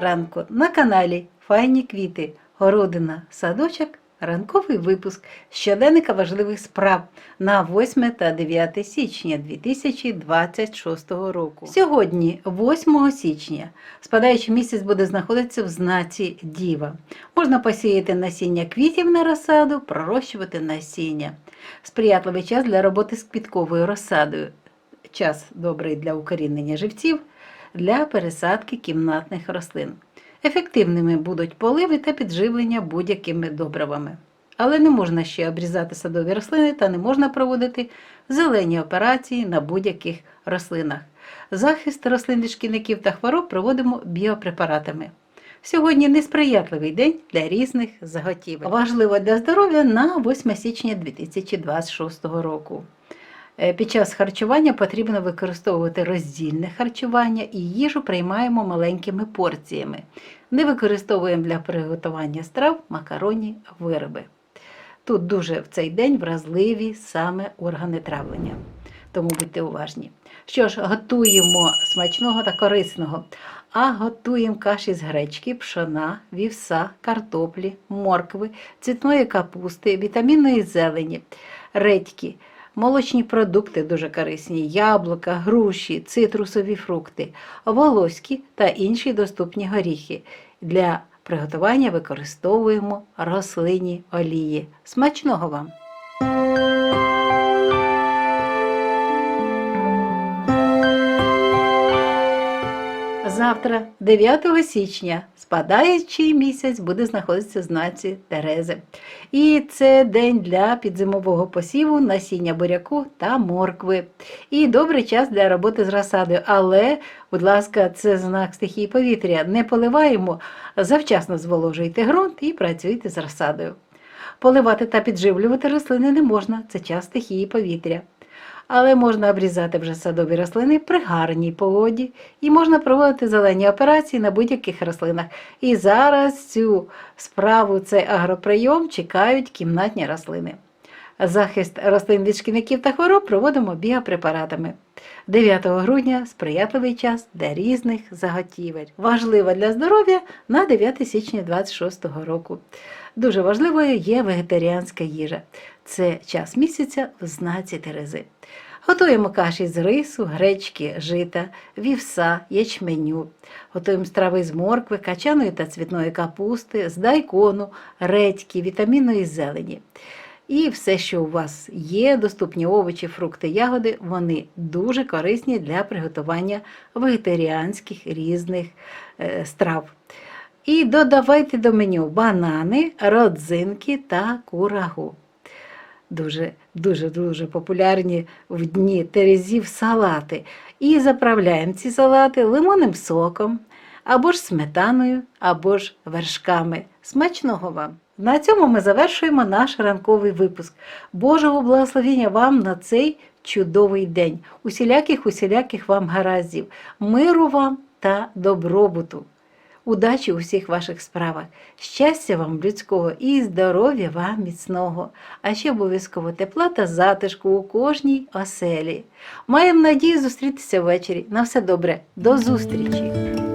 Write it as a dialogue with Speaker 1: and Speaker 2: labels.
Speaker 1: ранку на каналі Файні квіти, городина, садочок, ранковий випуск щоденника важливих справ на 8 та 9 січня 2026 року. Сьогодні, 8 січня, спадаючий місяць буде знаходитися в знаці Діва. Можна посіяти насіння квітів на розсаду, пророщувати насіння. Сприятливий час для роботи з квітковою розсадою. Час добрий для укорінення живців, для пересадки кімнатних рослин. Ефективними будуть поливи та підживлення будь-якими добривами. Але не можна ще обрізати садові рослини та не можна проводити зелені операції на будь-яких рослинах. Захист рослин від шкідників та хвороб проводимо біопрепаратами. Сьогодні несприятливий день для різних заготівель. Важливо для здоров'я на 8 січня 2026 року. Е, Під час харчування потрібно використовувати роздільне харчування і їжу приймаємо маленькими порціями. Не використовуємо для приготування страв макаронні вироби. Тут дуже в цей день вразливі саме органи травлення. Тому будьте уважні. Що ж, готуємо смачного та корисного. А готуємо каші з гречки, пшона, вівса, картоплі, моркви, цвітної капусти, вітамінної зелені, редьки, молочні продукти дуже корисні, яблука, груші, цитрусові фрукти, волоські та інші доступні горіхи. Для приготування використовуємо рослинні олії. Смачного вам! Завтра, 9 січня, спадаючий місяць буде знаходитися в знаці Терези. І це день для підзимового посіву насіння буряку та моркви. І добрий час для роботи з розсадою. Але, будь ласка, це знак стихії повітря. Не поливаємо, завчасно зволожуйте ґрунт і працюйте з розсадою. Поливати та підживлювати рослини не можна, це час стихії повітря але можна обрізати вже садові рослини при гарній погоді і можна проводити зелені операції на будь-яких рослинах. І зараз цю справу, цей агроприйом чекають кімнатні рослини. Захист рослин від шкідників та хвороб проводимо біопрепаратами. 9 грудня сприятливий час для різних заготівель. Важлива для здоров'я на 9 січня 26 року. Дуже важливою є вегетаріанська їжа. Це час місяця в знаці Терези. Готуємо каші з рису, гречки, жита, вівса, ячменю. Готуємо страви з моркви, качаної та цвітної капусти, з дайкону, редьки, вітамінної зелені. І все, що у вас є, доступні овочі, фрукти, ягоди, вони дуже корисні для приготування вегетаріанських різних е, страв. І додавайте до меню банани, родзинки та курагу. Дуже, дуже, дуже популярні в дні терезів салати. І заправляємо ці салати лимонним соком, або ж сметаною, або ж вершками. Смачного вам! На цьому ми завершуємо наш ранковий випуск. Божого благословення вам на цей чудовий день. Усіляких, усіляких вам гараздів, миру вам та добробуту. Удачі у всіх ваших справах, щастя вам людського і здоров'я вам міцного, а ще обов'язково тепла та затишку у кожній оселі. Маємо надію зустрітися ввечері. На все добре, до зустрічі!